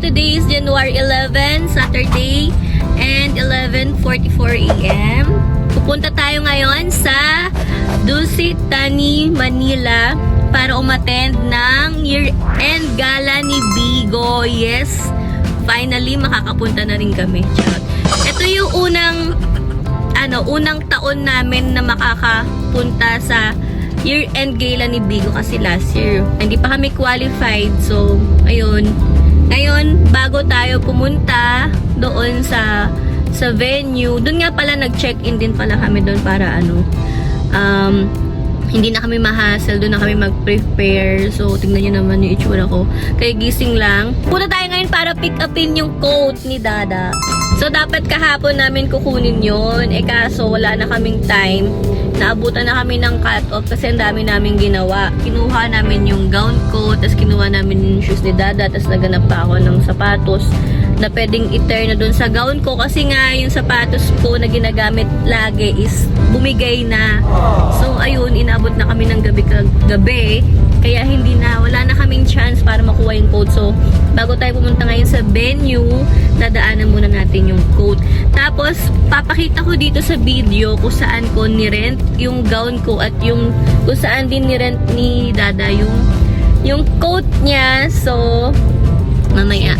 today is January 11, Saturday, and 11.44 a.m. Pupunta tayo ngayon sa Dusit Tani, Manila para umattend ng year-end gala ni Bigo. Yes, finally makakapunta na rin kami. Charot. Ito yung unang ano, unang taon namin na makakapunta sa year-end gala ni Bigo kasi last year, hindi pa kami qualified. So, ayun. Ngayon, bago tayo pumunta doon sa sa venue, doon nga pala nag-check-in din pala kami doon para ano, um, hindi na kami ma-hassle, doon na kami mag-prepare. So, tingnan nyo naman yung itsura ko. Kaya gising lang. Punta tayo ngayon para pick upin yung coat ni Dada. So, dapat kahapon namin kukunin yon Eh, kaso wala na kaming time. Naabutan na kami ng cut-off kasi ang dami namin ginawa. Kinuha namin yung gown ko, tapos kinuha namin yung shoes ni Dada, tapos naganap pa ako ng sapatos na pwedeng i-tear na dun sa gown ko kasi nga yung sapatos ko na ginagamit lagi is bumigay na. So ayun, inabot na kami ng gabi gabi kaya hindi na, wala na kaming chance para makuha yung coat. So bago tayo pumunta ngayon sa venue, dadaanan muna natin yung coat. Tapos papakita ko dito sa video kung saan ko ni-rent yung gown ko at yung kung saan din ni-rent ni Dada yung yung coat niya. So mamaya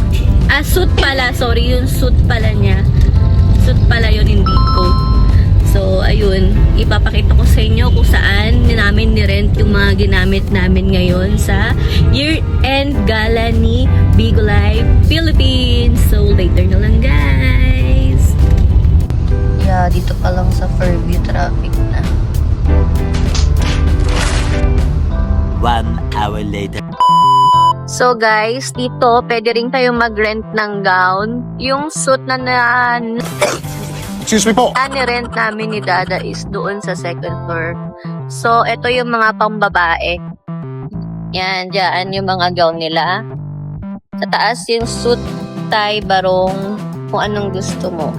Ah, suit pala. Sorry, yung suit pala niya. Suit pala yun, hindi coat. So, ayun. Ipapakita ko sa inyo kung saan namin ni-rent yung mga ginamit namin ngayon sa year-end gala ni Big Life Philippines. So, later na lang, guys. Yeah, dito pa lang sa Fairview traffic na. One hour later. So guys, dito pwede rin tayong mag-rent ng gown. Yung suit na na Excuse me po. rent namin ni Dada is doon sa second floor. So, ito yung mga pambabae. Yan, dyan yung mga gown nila. Sa taas yung suit, tie, barong, kung anong gusto mo.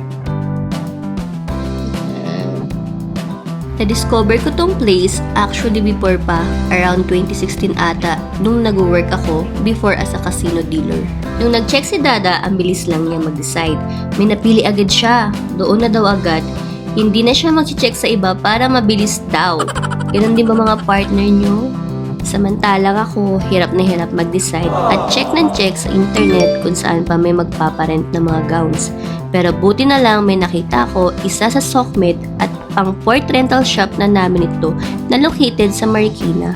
Na-discover ko tong place actually before pa, around 2016 ata, nung nag-work ako before as a casino dealer. Nung nag-check si Dada, ang bilis lang niya mag-decide. May napili agad siya. Doon na daw agad. Hindi na siya mag-check sa iba para mabilis daw. Ganun din ba mga partner niyo? Samantalang ako, hirap na hirap mag-decide at check ng check sa internet kung saan pa may magpaparent ng mga gowns. Pero buti na lang may nakita ko isa sa Sockmed at pang port rental shop na namin ito na located sa Marikina.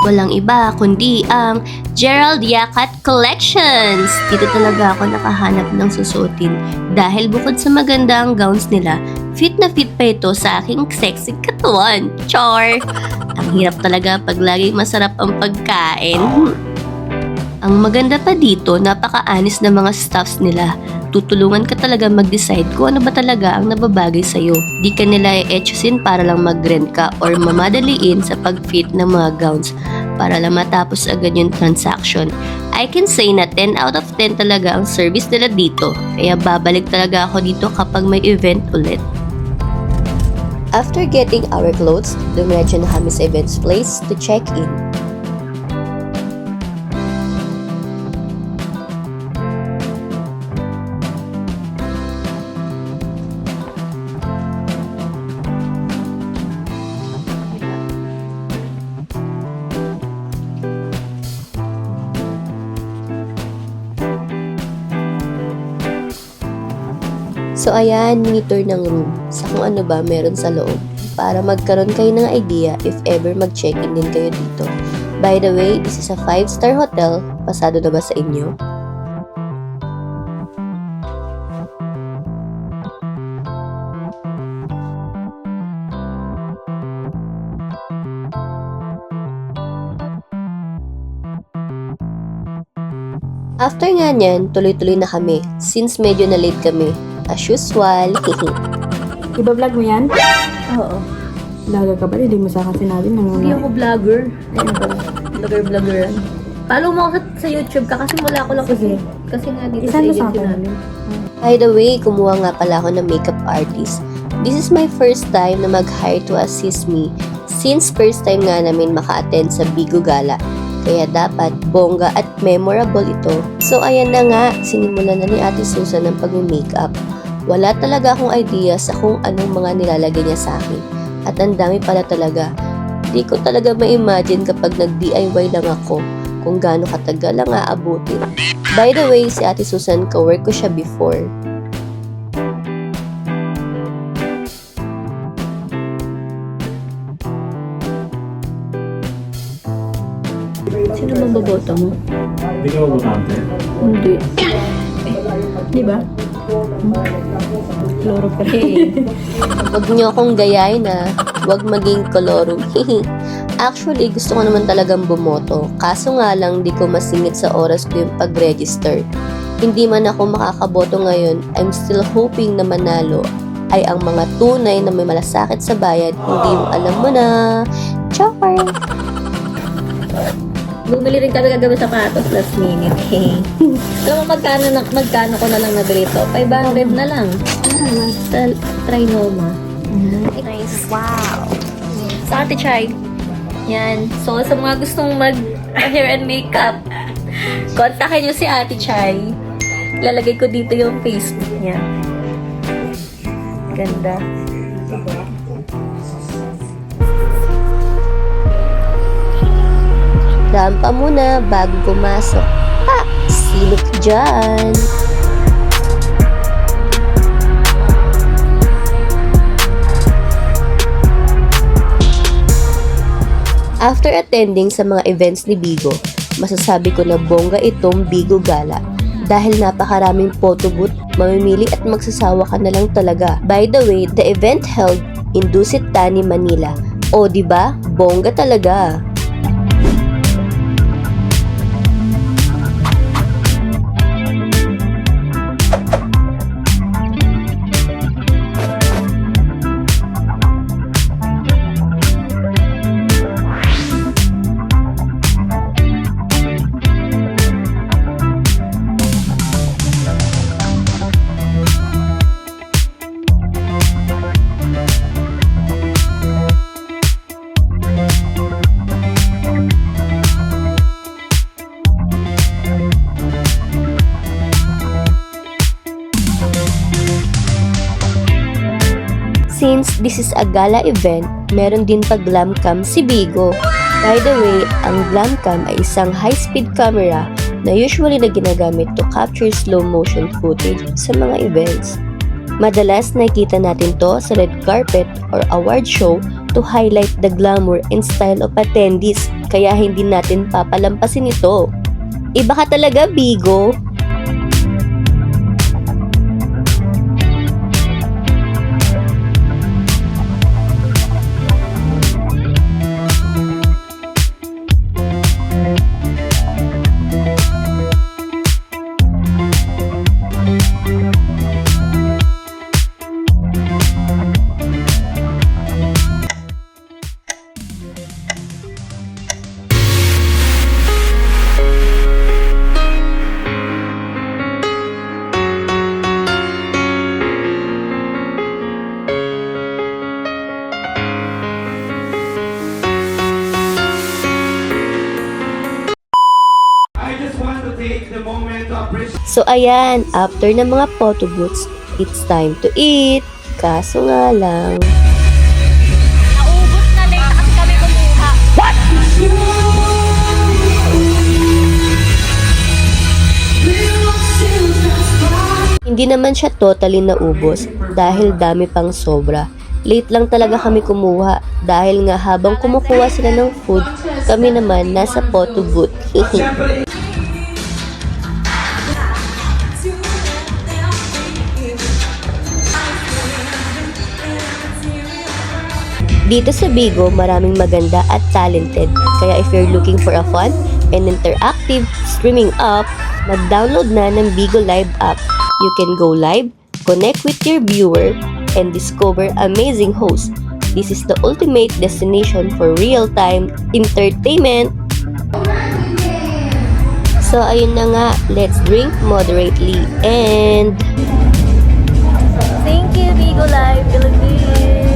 Walang iba kundi ang Gerald Yakat Collections. Dito talaga ako nakahanap ng susuotin dahil bukod sa maganda ang gowns nila, fit na fit pa ito sa aking sexy katawan. Char! Ang hirap talaga pag laging masarap ang pagkain. Ang maganda pa dito, napaka-anis ng mga staffs nila. Tutulungan ka talaga mag-decide kung ano ba talaga ang nababagay sa'yo. Di ka nila i-etchusin para lang mag-rent ka or mamadaliin sa pag-fit ng mga gowns para lang matapos agad yung transaction. I can say na 10 out of 10 talaga ang service nila dito. Kaya babalik talaga ako dito kapag may event ulit. After getting our clothes, dumiretso na kami sa events place to check in. So ayan, mini-tour ng room sa kung ano ba meron sa loob para magkaroon kayo ng idea if ever mag-check-in din kayo dito. By the way, this is a 5-star hotel. Pasado na ba sa inyo? After nga niyan, tuloy-tuloy na kami since medyo na late kami. As usual, Iba vlog mo yan? Oo. Vlogger ka ba? Hindi mo sa akin sinabi nang Hindi ako vlogger. Ano ba? Vlogger, vlogger. Follow mo ako sa, sa YouTube ka kasi wala ko lang kasi. Kasi nga dito Isang sa agency namin. By the way, kumuha nga pala ako ng makeup artist. This is my first time na mag-hire to assist me since first time nga namin maka-attend sa Bigo Gala. Kaya dapat bongga at memorable ito. So ayan na nga, sinimulan na ni Ate Susan ang pag-makeup. Wala talaga akong idea sa kung anong mga nilalagay niya sa akin. At ang dami pala talaga. Di ko talaga ma-imagine kapag nag-DIY lang ako kung gaano katagal ang aabutin. By the way, si Ate Susan, kawork ko siya before. Sino bang boboto mo? Hindi ka mabutante. Hindi. Di ba? Rin. Huwag niyo akong gayahin na. Huwag maging kolorum. Actually, gusto ko naman talagang bumoto. Kaso nga lang, di ko masingit sa oras ko yung pag-register. Hindi man ako makakaboto ngayon, I'm still hoping na manalo ay ang mga tunay na may malasakit sa bayad, hindi yung alam mo na. Char! Bumili rin kami kagabi sapatos last minute. Eh. Alam mo magkano, na, magkano ko na lang nabili to? 500 na lang. Sa Trinoma. Nice. Wow. Sa Ate Chai. Yan. So, sa mga gustong mag hair and makeup, kontakin nyo si Ate Chai. Lalagay ko dito yung Facebook niya. Ganda. Rampa muna bago pumasok. Ha! Silip dyan! After attending sa mga events ni Bigo, masasabi ko na bongga itong Bigo Gala. Dahil napakaraming photo booth, mamimili at magsasawa ka na lang talaga. By the way, the event held in Dusit Tani, Manila. O, di ba? Bongga talaga. Since this is a gala event, meron din pa glam cam si Bigo. By the way, ang glam cam ay isang high-speed camera na usually na ginagamit to capture slow motion footage sa mga events. Madalas nakikita natin to sa red carpet or award show to highlight the glamour and style of attendees kaya hindi natin papalampasin ito. Iba ka talaga, Bigo! So ayan, after ng mga photo booths, it's time to eat. Kaso nga lang, Naubos na late kasi kami kumuha. hindi naman siya totally naubos dahil dami pang sobra. Late lang talaga kami kumuha dahil nga habang kumukuha sila ng food, kami naman nasa photo booth. Dito sa Bigo, maraming maganda at talented. Kaya if you're looking for a fun and interactive streaming app, mag-download na ng Bigo Live app. You can go live, connect with your viewer, and discover amazing hosts. This is the ultimate destination for real-time entertainment. So, ayun na nga, let's drink moderately and Thank you, Bigo Live Philippines!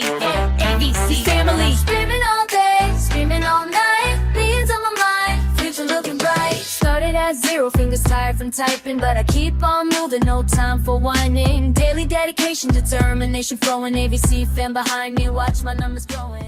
AVC, AVC family. Screaming all day, screaming all night. Millions on my mind, future looking bright. Started at zero, fingers tired from typing, but I keep on moving, no time for whining. Daily dedication, determination flowing. AVC fan behind me, watch my numbers growing.